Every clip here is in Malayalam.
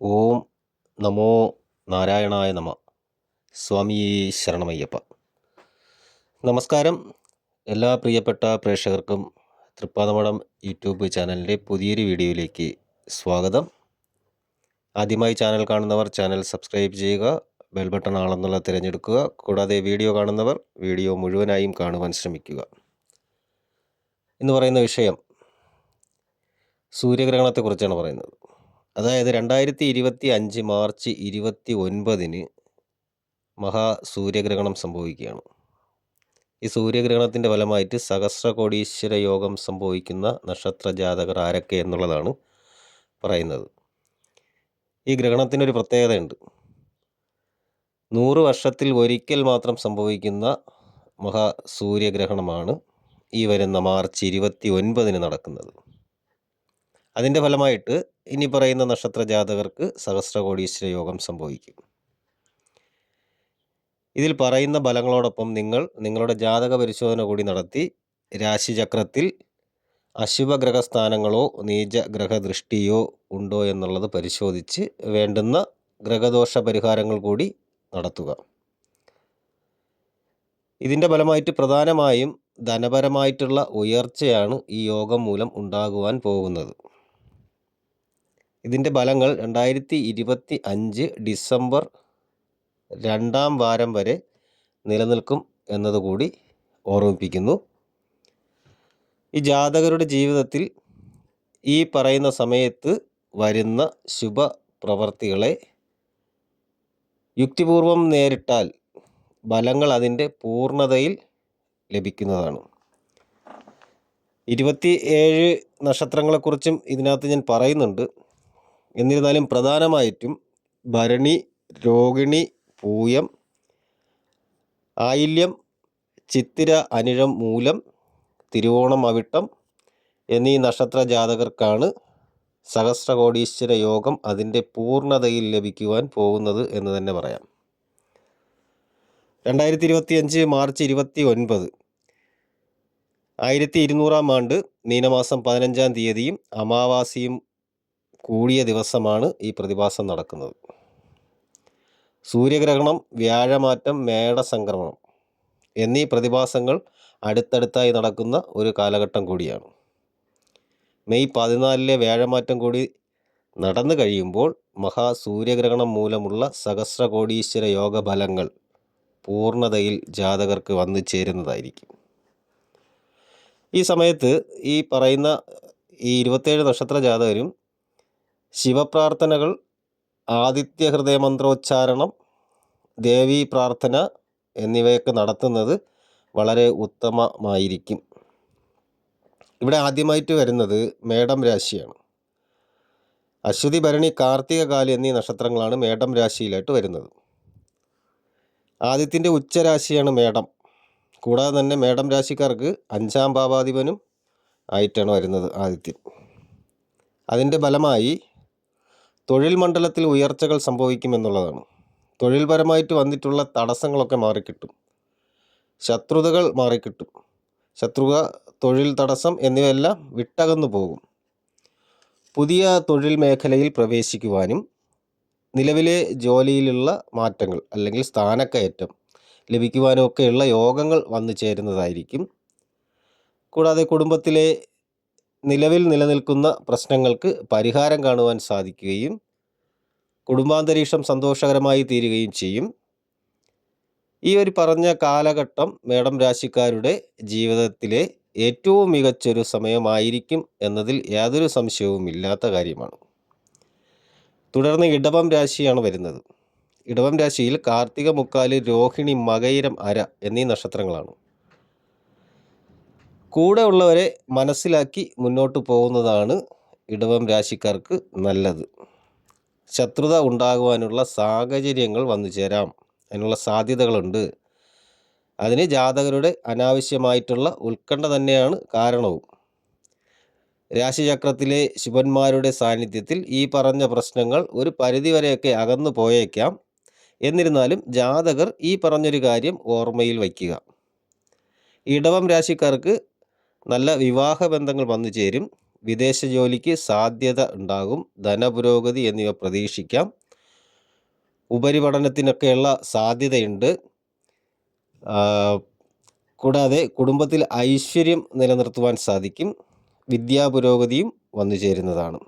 ഓം നമോ നാരായണായ നമ. സ്വാമി ശരണമയ്യപ്പ. നമസ്കാരം. എല്ലാ പ്രിയപ്പെട്ട പ്രേക്ഷകർക്കും തൃപ്പാദമഠം യൂട്യൂബ് ചാനലിന്റെ പുതിയൊരു വീഡിയോയിലേക്ക് സ്വാഗതം. ആദ്യമായി ചാനൽ കാണുന്നവർ ചാനൽ സബ്സ്ക്രൈബ് ചെയ്യുക ബെൽ ബട്ടൺ ആണെന്നുള്ള തിരഞ്ഞെടുക്കുക കൂടാതെ വീഡിയോ കാണുന്നവർ വീഡിയോ മുഴുവനായും കാണുവാൻ ശ്രമിക്കുക. എന്ന് പറയുന്ന വിഷയം സൂര്യഗ്രഹണത്തെക്കുറിച്ചാണ് പറയുന്നത്. അതായത് രണ്ടായിരത്തി ഇരുപത്തി അഞ്ച് മാർച്ച് ഇരുപത്തി ഒൻപതിന് മഹാസൂര്യഗ്രഹണം സംഭവിക്കുകയാണ്. ഈ സൂര്യഗ്രഹണത്തിന്റെ ഫലമായിട്ട് സഹസ്രകോടീശ്വര യോഗം സംഭവിക്കുന്ന നക്ഷത്ര ജാതകർ ആരൊക്കെ എന്നുള്ളതാണ് പറയുന്നത്. ഈ ഗ്രഹണത്തിനൊരു പ്രത്യേകതയുണ്ട്. നൂറ് വർഷത്തിൽ ഒരിക്കൽ മാത്രം സംഭവിക്കുന്ന മഹാസൂര്യഗ്രഹണമാണ് ഈ വരുന്ന മാർച്ച് ഇരുപത്തി ഒൻപതിന് നടക്കുന്നത്. അതിന്റെ ഫലമായിട്ട് ഇനി പറയുന്ന നക്ഷത്ര ജാതകർക്ക് സഹസ്രകോടീശ്വര യോഗം സംഭവിക്കും. ഇതിൽ പറയുന്ന ഫലങ്ങളോടൊപ്പം നിങ്ങൾ നിങ്ങളുടെ ജാതക പരിശോധന കൂടി നടത്തി രാശിചക്രത്തിൽ അശുഭഗ്രഹസ്ഥാനങ്ങളോ നീചഗ്രഹദൃഷ്ടിയോ ഉണ്ടോ എന്നുള്ളത് പരിശോധിച്ച് വേണ്ടുന്ന ഗ്രഹദോഷ പരിഹാരങ്ങൾ കൂടി നടത്തുക. ഇതിന്റെ ഫലമായിട്ട് പ്രധാനമായും ധനപരമായിട്ടുള്ള ഉയർച്ചയാണ് ഈ യോഗം മൂലം ഉണ്ടാകുവാൻ പോകുന്നത്. ഇതിന്റെ ഫലങ്ങൾ രണ്ടായിരത്തി ഇരുപത്തി അഞ്ച് ഡിസംബർ രണ്ടാം വാരം വരെ നിലനിൽക്കും എന്നതുകൂടി ഓർമ്മിപ്പിക്കുന്നു. ഈ ജാതകരുടെ ജീവിതത്തിൽ ഈ പറയുന്ന സമയത്ത് വരുന്ന ശുഭ പ്രവർത്തികളെ യുക്തിപൂർവം നേരിട്ടാൽ ഫലങ്ങൾ അതിന്റെ പൂർണതയിൽ ലഭിക്കുന്നതാണ്. ഇരുപത്തി ഏഴ് നക്ഷത്രങ്ങളെക്കുറിച്ചും ഇതിനകത്ത് ഞാൻ പറയുന്നുണ്ട്. എന്നിരുന്നാലും പ്രധാനമായിട്ടും ഭരണി രോഹിണി പൂയം ആയില്യം ചിത്തിര അനിഴം മൂലം തിരുവോണം അവിട്ടം എന്നീ നക്ഷത്ര ജാതകർക്കാണ് സഹസ്രകോടീശ്വര യോഗം അതിന്റെ പൂർണതയിൽ ലഭിക്കുവാൻ പോകുന്നത് എന്ന് തന്നെ പറയാം. രണ്ടായിരത്തി ഇരുപത്തി അഞ്ച് മാർച്ച് ഇരുപത്തി ഒൻപത് ആയിരത്തി ഇരുന്നൂറാം ആണ്ട് മീനമാസം പതിനഞ്ചാം തീയതിയും അമാവാസിയും കൂടിയ ദിവസമാണ് ഈ പ്രതിഭാസം നടക്കുന്നത്. സൂര്യഗ്രഹണം വ്യാഴമാറ്റം മേടസംക്രമണം എന്നീ പ്രതിഭാസങ്ങൾ അടുത്തടുത്തായി നടക്കുന്ന ഒരു കാലഘട്ടം കൂടിയാണ്. മെയ് പതിനാലിലെ വ്യാഴമാറ്റം കൂടി നടന്നു കഴിയുമ്പോൾ മഹാസൂര്യഗ്രഹണം മൂലമുള്ള സഹസ്രകോടീശ്വര യോഗ ഫലങ്ങൾ പൂർണതയിൽ ജാതകർക്ക് വന്നു ചേരുന്നതായിരിക്കും. ഈ സമയത്ത് ഈ പറയുന്ന ഈ ഇരുപത്തേഴ് നക്ഷത്ര ജാതകരും ശിവപ്രാർത്ഥനകൾ ആദിത്യ മന്ത്രോച്ചാരണം ദേവീ പ്രാർത്ഥന എന്നിവയൊക്കെ നടത്തുന്നത് വളരെ ഉത്തമമായിരിക്കും. ഇവിടെ ആദ്യമായിട്ട് വരുന്നത് മേടം രാശിയാണ്. അശ്വതി ഭരണി കാർത്തിക കാലി എന്നീ നക്ഷത്രങ്ങളാണ് മേടം രാശിയിലായിട്ട് വരുന്നത്. ആദ്യത്തിന്റെ ഉച്ചരാശിയാണ് മേടം. കൂടാതെ തന്നെ മേടം രാശിക്കാർക്ക് അഞ്ചാം ഭാവാധിപനും ആയിട്ടാണ് വരുന്നത് ആദിത്യൻ അതിന്റെ ഫലമായി തൊഴിൽ മണ്ഡലത്തിൽ ഉയർച്ചകൾ സംഭവിക്കുമെന്നുള്ളതാണ്. തൊഴിൽപരമായിട്ട് വന്നിട്ടുള്ള തടസ്സങ്ങളൊക്കെ മാറിക്കിട്ടും. ശത്രുതകൾ മാറിക്കിട്ടും. ശത്രുത തൊഴിൽ തടസ്സം എന്നിവയെല്ലാം വിട്ടകന്നു പോകും. പുതിയ തൊഴിൽ മേഖലയിൽ പ്രവേശിക്കുവാനും നിലവിലെ ജോലിയിലുള്ള മാറ്റങ്ങൾ അല്ലെങ്കിൽ സ്ഥാനക്കയറ്റം ലഭിക്കുവാനും ഒക്കെയുള്ള യോഗങ്ങൾ വന്നു ചേരുന്നതായിരിക്കും. കൂടാതെ കുടുംബത്തിലെ നിലവിൽ നിലനിൽക്കുന്ന പ്രശ്നങ്ങൾക്ക് പരിഹാരം കാണുവാൻ സാധിക്കുകയും കുടുംബാന്തരീക്ഷം സന്തോഷകരമായി തീരുകയും ചെയ്യും. ഈ ഒരു പറഞ്ഞ കാലഘട്ടം മേടം രാശിക്കാരുടെ ജീവിതത്തിലെ ഏറ്റവും മികച്ചൊരു സമയമായിരിക്കും എന്നതിൽ യാതൊരു സംശയവും ഇല്ലാത്ത കാര്യമാണ്. തുടർന്ന് ഇടവം രാശിയാണ് വരുന്നത്. ഇടവം രാശിയിൽ കാർത്തിക മുക്കാൽ രോഹിണി മകയിരം അര എന്നീ നക്ഷത്രങ്ങളാണ്. കൂടെ ഉള്ളവരെ മനസ്സിലാക്കി മുന്നോട്ട് പോകുന്നതാണ് ഇടവം രാശിക്കാർക്ക് നല്ലത്. ശത്രുത ഉണ്ടാകുവാനുള്ള സാഹചര്യങ്ങൾ വന്നു ചേരാം. അതിനുള്ള സാധ്യതകളുണ്ട്. അതിന് ജാതകരുടെ അനാവശ്യമായിട്ടുള്ള ഉത്കണ്ഠ തന്നെയാണ് കാരണവും. രാശിചക്രത്തിലെ ശിവന്മാരുടെ സാന്നിധ്യത്തിൽ ഈ പറഞ്ഞ പ്രശ്നങ്ങൾ ഒരു പരിധിവരെയൊക്കെ അകന്നു പോയേക്കാം. എന്നിരുന്നാലും ജാതകർ ഈ പറഞ്ഞൊരു കാര്യം ഓർമ്മയിൽ വയ്ക്കുക. ഇടവം രാശിക്കാർക്ക് നല്ല വിവാഹ ബന്ധങ്ങൾ വന്നു ചേരും. വിദേശ ജോലിക്ക് സാധ്യത ഉണ്ടാകും. ധനപുരോഗതി എന്നിവ പ്രതീക്ഷിക്കാം. ഉപരിപഠനത്തിനൊക്കെയുള്ള സാധ്യതയുണ്ട്. കൂടാതെ കുടുംബത്തിൽ ഐശ്വര്യം നിലനിർത്തുവാൻ സാധിക്കും. വിദ്യാപുരോഗതിയും വന്നു ചേരുന്നതാണ്.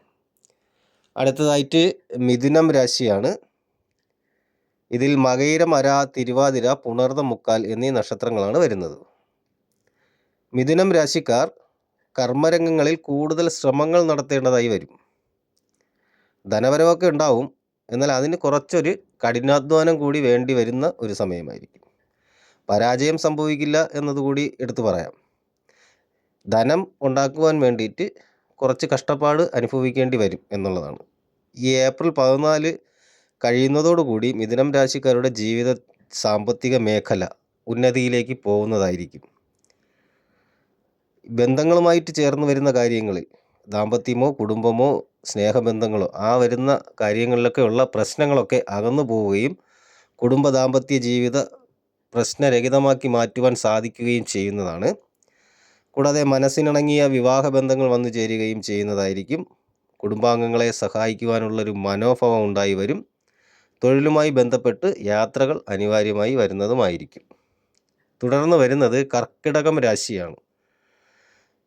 അടുത്തതായിട്ട് മിഥുനം രാശിയാണ്. ഇതിൽ മകയിരം തിരുവാതിര പുണർന്ന മുക്കാൽ എന്നീ നക്ഷത്രങ്ങളാണ് വരുന്നത്. മിഥുനം രാശിക്കാർ കർമ്മരംഗങ്ങളിൽ കൂടുതൽ ശ്രമങ്ങൾ നടത്തേണ്ടതായി വരും. ധനപരമൊക്കെ ഉണ്ടാവും. എന്നാൽ അതിന് കുറച്ചൊരു കഠിനാധ്വാനം കൂടി വേണ്ടി വരുന്ന ഒരു സമയമായിരിക്കും. പരാജയം സംഭവിക്കില്ല എന്നതുകൂടി എടുത്തു പറയാം. ധനം ഉണ്ടാക്കുവാൻ വേണ്ടിയിട്ട് കുറച്ച് കഷ്ടപ്പാട് അനുഭവിക്കേണ്ടി വരും എന്നുള്ളതാണ്. ഈ ഏപ്രിൽ പതിനാല് കഴിയുന്നതോടുകൂടി മിഥുനം രാശിക്കാരുടെ ജീവിത സാമ്പത്തിക മേഖല ഉന്നതിയിലേക്ക് പോകുന്നതായിരിക്കും. ബന്ധങ്ങളുമായിട്ട് ചേർന്ന് വരുന്ന കാര്യങ്ങളിൽ ദാമ്പത്യമോ കുടുംബമോ സ്നേഹബന്ധങ്ങളോ ആ വരുന്ന കാര്യങ്ങളിലൊക്കെ ഉള്ള പ്രശ്നങ്ങളൊക്കെ അകന്നു പോവുകയും കുടുംബ ദാമ്പത്യ ജീവിത പ്രശ്നരഹിതമാക്കി മാറ്റുവാൻ സാധിക്കുകയും ചെയ്യുന്നതാണ്. കൂടാതെ മനസ്സിനിണങ്ങിയ വിവാഹ ബന്ധങ്ങൾ വന്നു ചേരുകയും ചെയ്യുന്നതായിരിക്കും. കുടുംബാംഗങ്ങളെ സഹായിക്കുവാനുള്ളൊരു മനോഭാവം ഉണ്ടായി വരും. തൊഴിലുമായി ബന്ധപ്പെട്ട് യാത്രകൾ അനിവാര്യമായി വരുന്നതുമായിരിക്കും. തുടർന്ന് വരുന്നത് കർക്കിടകം രാശിയാണ്.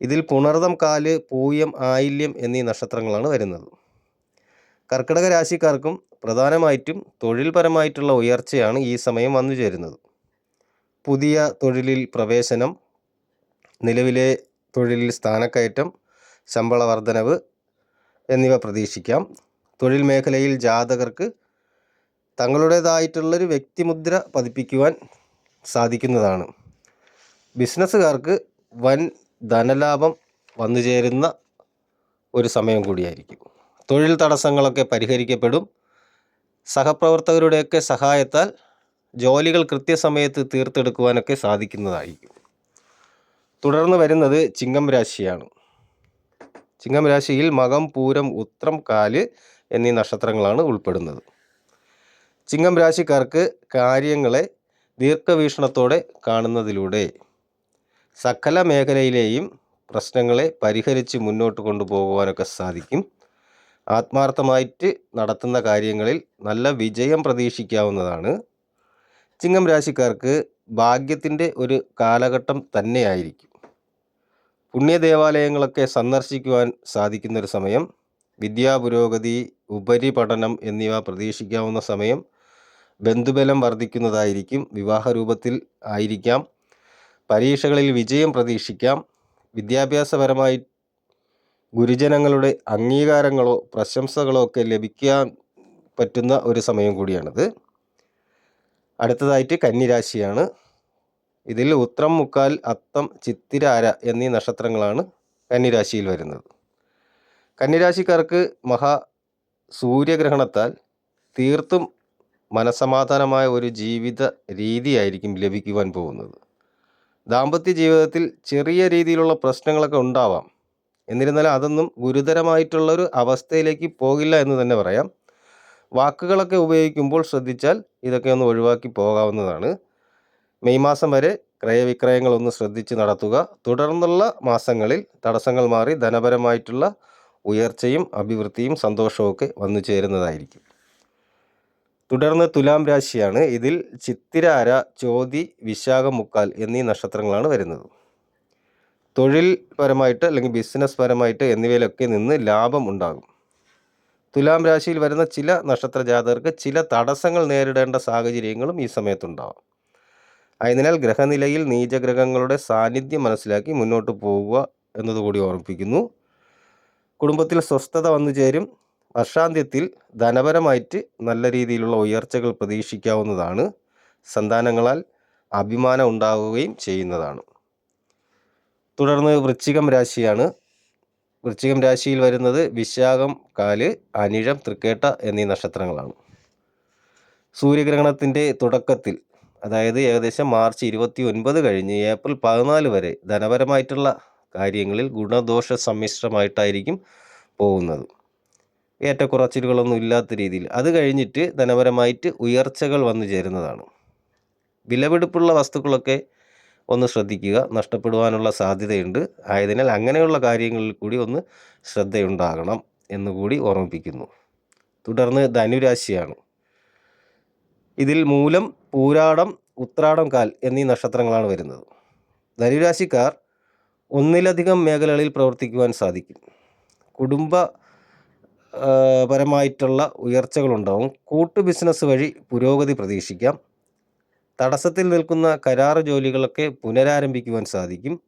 ഇതിൽ പുണർദം കാൽ പൂയം ആയില്യം എന്നീ നക്ഷത്രങ്ങളാണ് വരുന്നത്. കർക്കിടക രാശിക്കാർക്കും പ്രധാനമായിട്ടും തൊഴിൽപരമായിട്ടുള്ള ഉയർച്ചയാണ് ഈ സമയം വന്നു ചേരുന്നത്. പുതിയ തൊഴിലിൽ പ്രവേശനം നിലവിലെ തൊഴിലിൽ സ്ഥാനക്കയറ്റം ശമ്പള വർധനവ് എന്നിവ പ്രതീക്ഷിക്കാം. തൊഴിൽ മേഖലയിൽ ജാതകർക്ക് തങ്ങളുടേതായിട്ടുള്ളൊരു വ്യക്തിമുദ്ര പതിപ്പിക്കുവാൻ സാധിക്കുന്നതാണ്. ബിസിനസ്സുകാർക്ക് വൻ ധനലാഭം വന്നു ചേരുന്ന ഒരു സമയം കൂടിയായിരിക്കും. തൊഴിൽ തടസ്സങ്ങളൊക്കെ പരിഹരിക്കപ്പെടും. സഹപ്രവർത്തകരുടെയൊക്കെ സഹായത്താൽ ജോലികൾ കൃത്യസമയത്ത് തീർത്തെടുക്കുവാനൊക്കെ സാധിക്കുന്നതായിരിക്കും. തുടർന്ന് വരുന്നത് ചിങ്ങം രാശിയാണ്. ചിങ്ങം രാശിയിൽ മകം പൂരം ഉത്രം കാൽ എന്നീ നക്ഷത്രങ്ങളാണ് ഉൾപ്പെടുന്നത്. ചിങ്ങം രാശിക്കാർക്ക് കാര്യങ്ങളെ ദീർഘവീക്ഷണത്തോടെ കാണുന്നതിലൂടെ സകല മേഖലയിലെയും പ്രശ്നങ്ങളെ പരിഹരിച്ച് മുന്നോട്ട് കൊണ്ടുപോകുവാനൊക്കെ സാധിക്കും. ആത്മാർത്ഥമായിട്ട് നടത്തുന്ന കാര്യങ്ങളിൽ നല്ല വിജയം പ്രതീക്ഷിക്കാവുന്നതാണ്. ചിങ്ങം രാശിക്കാർക്ക് ഭാഗ്യത്തിന്റെ ഒരു കാലഘട്ടം തന്നെയായിരിക്കും. പുണ്യ ദേവാലയങ്ങളൊക്കെ സന്ദർശിക്കുവാൻ സാധിക്കുന്നൊരു സമയം വിദ്യാപുരോഗതി ഉപരിപഠനം എന്നിവ പ്രതീക്ഷിക്കാവുന്ന സമയം ബന്ധുബലം വർദ്ധിക്കുന്നതായിരിക്കും വിവാഹ രൂപത്തിൽ ആയിരിക്കാം. പരീക്ഷകളിൽ വിജയം പ്രതീക്ഷിക്കാം. വിദ്യാഭ്യാസപരമായി ഗുരുജനങ്ങളുടെ അംഗീകാരങ്ങളോ പ്രശംസകളോ ഒക്കെ ലഭിക്കാൻ പറ്റുന്ന ഒരു സമയം കൂടിയാണിത്. അടുത്തതായിട്ട് കന്നിരാശിയാണ്. ഇതിൽ ഉത്രം മുക്കാൽ അത്തം ചിത്തിരാര എന്നീ നക്ഷത്രങ്ങളാണ് കന്നിരാശിയിൽ വരുന്നത്. കന്നിരാശിക്കാർക്ക് മഹാ സൂര്യഗ്രഹണത്താൽ തീർത്തും മനസമാധാനമായ ഒരു ജീവിത രീതിയായിരിക്കും ലഭിക്കുവാൻ പോകുന്നത്. ദാമ്പത്യ ജീവിതത്തിൽ ചെറിയ രീതിയിലുള്ള പ്രശ്നങ്ങളൊക്കെ ഉണ്ടാവാം. എന്നിരുന്നാലും അതൊന്നും ഗുരുതരമായിട്ടുള്ളൊരു അവസ്ഥയിലേക്ക് പോകില്ല എന്ന് തന്നെ പറയാം. വാക്കുകളൊക്കെ ഉപയോഗിക്കുമ്പോൾ ശ്രദ്ധിച്ചാൽ ഇതൊക്കെ ഒന്ന് ഒഴിവാക്കി പോകാവുന്നതാണ്. മെയ് മാസം വരെ ക്രയവിക്രയങ്ങളൊന്ന് ശ്രദ്ധിച്ച് നടത്തുക. തുടർന്നുള്ള മാസങ്ങളിൽ തടസ്സങ്ങൾ മാറി ധനപരമായിട്ടുള്ള ഉയർച്ചയും അഭിവൃദ്ധിയും സന്തോഷവും ഒക്കെ വന്നു ചേരുന്നതായിരിക്കും. തുടർന്ന് തുലാം രാശിയാണ് ഇതിൽ ചിത്തിരാര ചോതി വിശാഖ മുക്കാൽ എന്നീ നക്ഷത്രങ്ങളാണ് വരുന്നത്. തൊഴിൽ പരമായിട്ട് അല്ലെങ്കിൽ ബിസിനസ് പരമായിട്ട് എന്നിവയിലൊക്കെ നിന്ന് ലാഭം ഉണ്ടാകും. തുലാം രാശിയിൽ വരുന്ന ചില നക്ഷത്ര ജാതകർക്ക് ചില തടസ്സങ്ങൾ നേരിടേണ്ട സാഹചര്യങ്ങളും ഈ സമയത്തുണ്ടാവാം. ആയതിനാൽ ഗ്രഹനിലയിൽ നീചഗ്രഹങ്ങളുടെ സാന്നിധ്യം മനസ്സിലാക്കി മുന്നോട്ട് പോവുക എന്നതുകൂടി ഓർമ്മിപ്പിക്കുന്നു. കുടുംബത്തിൽ സ്വസ്ഥത വന്നു ചേരും. വർഷാന്ത്യത്തിൽ ധനപരമായിട്ട് നല്ല രീതിയിലുള്ള ഉയർച്ചകൾ പ്രതീക്ഷിക്കാവുന്നതാണ്. സന്താനങ്ങളാൽ അഭിമാനം ഉണ്ടാകുകയും ചെയ്യുന്നതാണ്. തുടർന്ന് വൃശ്ചികം രാശിയാണ്. വൃശ്ചികം രാശിയിൽ വരുന്നത് വിശാഖം കാൽ അനിഴം തൃക്കേട്ട എന്നീ നക്ഷത്രങ്ങളാണ്. സൂര്യഗ്രഹണത്തിന്റെ തുടക്കത്തിൽ അതായത് ഏകദേശം മാർച്ച് ഇരുപത്തി ഒൻപത് കഴിഞ്ഞ് ഏപ്രിൽ പതിനാല് വരെ ധനപരമായിട്ടുള്ള കാര്യങ്ങളിൽ ഗുണദോഷ സമ്മിശ്രമായിട്ടായിരിക്കും പോകുന്നത്. ഏറ്റക്കുറച്ചിലുകളൊന്നും ഇല്ലാത്ത രീതിയിൽ. അത് കഴിഞ്ഞിട്ട് ധനപരമായിട്ട് ഉയർച്ചകൾ വന്നു ചേരുന്നതാണ്. വിലപിടിപ്പുള്ള വസ്തുക്കളൊക്കെ ഒന്ന് ശ്രദ്ധിക്കുക. നഷ്ടപ്പെടുവാനുള്ള സാധ്യതയുണ്ട്. ആയതിനാൽ അങ്ങനെയുള്ള കാര്യങ്ങളിൽ കൂടി ഒന്ന് ശ്രദ്ധയുണ്ടാകണം എന്നുകൂടി ഓർമ്മിപ്പിക്കുന്നു. തുടർന്ന് ധനുരാശിയാണ്. ഇതിൽ മൂലം പൂരാടം ഉത്രാടം കാൽ എന്നീ നക്ഷത്രങ്ങളാണ് വരുന്നത്. ധനുരാശിക്കാർ ഒന്നിലധികം മേഖലകളിൽ പ്രവർത്തിക്കുവാൻ സാധിക്കും. കുടുംബ പരമായിട്ടുള്ള ഉയർച്ചകളുണ്ടാവും. കൂട്ടു ബിസിനസ് വഴി പുരോഗതി പ്രതീക്ഷിക്കാം. തടസ്സത്തിൽ നിൽക്കുന്ന കരാർ ജോലികളൊക്കെ പുനരാരംഭിക്കുവാൻ സാധിക്കും.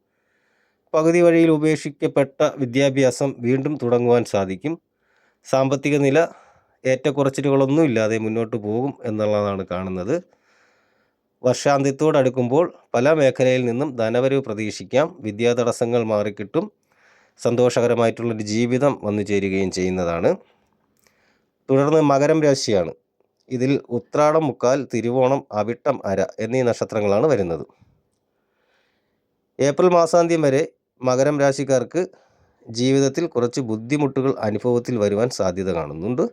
പകുതി വഴിയിൽ ഉപേക്ഷിക്കപ്പെട്ട വിദ്യാഭ്യാസം വീണ്ടും തുടങ്ങുവാൻ സാധിക്കും. സാമ്പത്തിക നില ഏറ്റക്കുറച്ചിലുകളൊന്നും ഇല്ലാതെ മുന്നോട്ട് പോകും എന്നുള്ളതാണ് കാണുന്നത്. വർഷാന്ത്യത്തോടടുക്കുമ്പോൾ പല മേഖലയിൽ നിന്നും ധനവരവ് പ്രതീക്ഷിക്കാം. വിദ്യാ തടസ്സങ്ങൾ മാറിക്കിട്ടും. സന്തോഷകരമായിട്ടുള്ളൊരു ജീവിതം വന്നു ചേരുകയും ചെയ്യുന്നതാണ്. തുടർന്ന് മകരം രാശിയാണ്. ഇതിൽ ഉത്രാടം മുക്കാൽ തിരുവോണം അവിട്ടം അര എന്നീ നക്ഷത്രങ്ങളാണ് വരുന്നത്. ഏപ്രിൽ മാസാന്ത്യം വരെ മകരം രാശിക്കാർക്ക് ജീവിതത്തിൽ കുറച്ച് ബുദ്ധിമുട്ടുകൾ അനുഭവത്തിൽ വരുവാൻ സാധ്യത കാണുന്നുണ്ട്.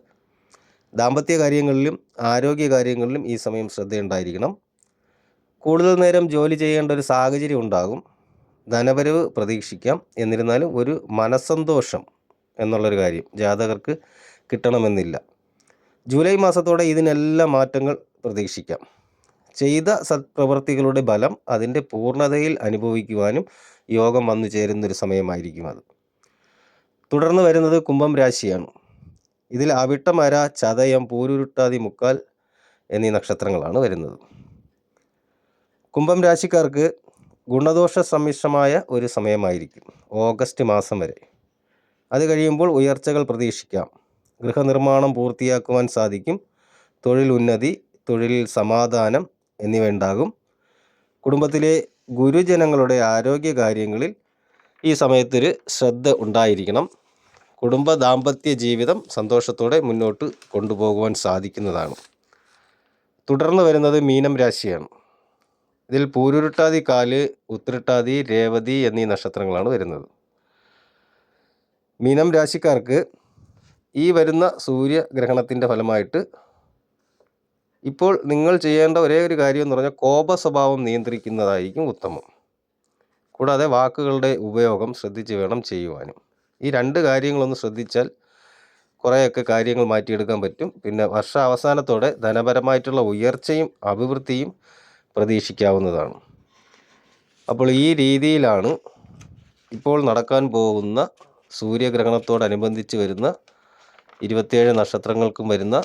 ദാമ്പത്യ കാര്യങ്ങളിലും ആരോഗ്യ കാര്യങ്ങളിലും ഈ സമയം ശ്രദ്ധയുണ്ടായിരിക്കണം. കൂടുതൽ നേരം ജോലി ചെയ്യേണ്ട ഒരു സാഹചര്യം ഉണ്ടാകും. ധനവരവ് പ്രതീക്ഷിക്കാം. എന്നിരുന്നാലും ഒരു മനസ്സന്തോഷം എന്നുള്ളൊരു കാര്യം ജാതകർക്ക് കിട്ടണമെന്നില്ല. ജൂലൈ മാസത്തോടെ ഇതിനെല്ലാം മാറ്റങ്ങൾ പ്രതീക്ഷിക്കാം. ചെയ്ത സത്പ്രവൃത്തികളുടെ ബലം അതിന്റെ പൂർണതയിൽ അനുഭവിക്കുവാനും യോഗം വന്നു ചേരുന്നൊരു സമയമായിരിക്കും അത്. തുടർന്ന് വരുന്നത് കുംഭം രാശിയാണ്. ഇതിൽ അവിട്ടമര ചതയം പൂരുരുട്ടാതി മുക്കാൽ എന്നീ നക്ഷത്രങ്ങളാണ് വരുന്നത്. കുംഭം രാശിക്കാർക്ക് ഗുണദോഷ സമ്മിശ്രമായ ഒരു സമയമായിരിക്കും ഓഗസ്റ്റ് മാസം വരെ. അത് കഴിയുമ്പോൾ ഉയർച്ചകൾ പ്രതീക്ഷിക്കാം. ഗൃഹനിർമ്മാണം പൂർത്തിയാക്കുവാൻ സാധിക്കും. തൊഴിൽ ഉന്നതി തൊഴിലിൽ സമാധാനം എന്നിവ ഉണ്ടാകും. കുടുംബത്തിലെ ഗുരുജനങ്ങളുടെ ആരോഗ്യ കാര്യങ്ങളിൽ ഈ സമയത്തൊരു ശ്രദ്ധ ഉണ്ടായിരിക്കണം. കുടുംബ ദാമ്പത്യ ജീവിതം സന്തോഷത്തോടെ മുന്നോട്ട് കൊണ്ടുപോകുവാൻ സാധിക്കുന്നതാണ്. തുടർന്ന് വരുന്നത് മീനം രാശിയാണ്. ഇതിൽ പൂരുരുട്ടാതി കാൽ ഉത്രട്ടാതി രേവതി എന്നീ നക്ഷത്രങ്ങളാണ് വരുന്നത്. മീനം രാശിക്കാർക്ക് ഈ വരുന്ന സൂര്യഗ്രഹണത്തിന്റെ ഫലമായിട്ട് ഇപ്പോൾ നിങ്ങൾ ചെയ്യേണ്ട ഒരേ ഒരു കാര്യം എന്ന് പറഞ്ഞാൽ കോപ സ്വഭാവം നിയന്ത്രിക്കുന്നതായിരിക്കും ഉത്തമം. കൂടാതെ വാക്കുകളുടെ ഉപയോഗം ശ്രദ്ധിച്ച് വേണം ചെയ്യുവാനും. ഈ രണ്ട് കാര്യങ്ങളൊന്ന് ശ്രദ്ധിച്ചാൽ കുറേയൊക്കെ കാര്യങ്ങൾ മാറ്റിയെടുക്കാൻ പറ്റും. പിന്നെ വർഷ അവസാനത്തോടെ ധനപരമായിട്ടുള്ള ഉയർച്ചയും അഭിവൃദ്ധിയും പ്രതീക്ഷിക്കാവുന്നതാണ്. അപ്പോൾ ഈ രീതിയിലാണ് ഇപ്പോൾ നടക്കാൻ പോകുന്ന സൂര്യഗ്രഹണത്തോടനുബന്ധിച്ച് വരുന്ന ഇരുപത്തിയേഴ് നക്ഷത്രങ്ങൾക്കും വരുന്ന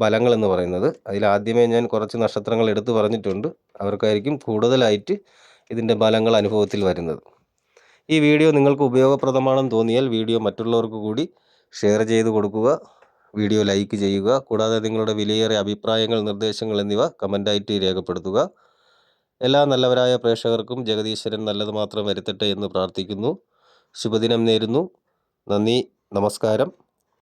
ഫലങ്ങൾ എന്ന് പറയുന്നത്. അതിൽ ആദ്യമേ ഞാൻ കുറച്ച് നക്ഷത്രങ്ങൾ എടുത്തു പറഞ്ഞിട്ടുണ്ട്. അവർക്കായിരിക്കും കൂടുതലായിട്ട് ഇതിന്റെ ഫലങ്ങൾ അനുഭവത്തിൽ വരുന്നത്. ഈ വീഡിയോ നിങ്ങൾക്ക് ഉപയോഗപ്രദമാണെന്ന് തോന്നിയാൽ വീഡിയോ മറ്റുള്ളവർക്ക് കൂടി ഷെയർ ചെയ്ത് കൊടുക്കുക. വീഡിയോ ലൈക്ക് ചെയ്യുക കൂടാതെ നിങ്ങളുടെ വിലയേറിയ അഭിപ്രായങ്ങൾ നിർദ്ദേശങ്ങൾ എന്നിവ കമന്റായിട്ട് രേഖപ്പെടുത്തുക. എല്ലാ നല്ലവരായ പ്രേക്ഷകർക്കും ജഗദീശ്വരൻ നല്ലത് മാത്രം വരുത്തട്ടെ എന്ന് പ്രാർത്ഥിക്കുന്നു. ശുഭദിനം നേരുന്നു. നന്ദി. നമസ്കാരം.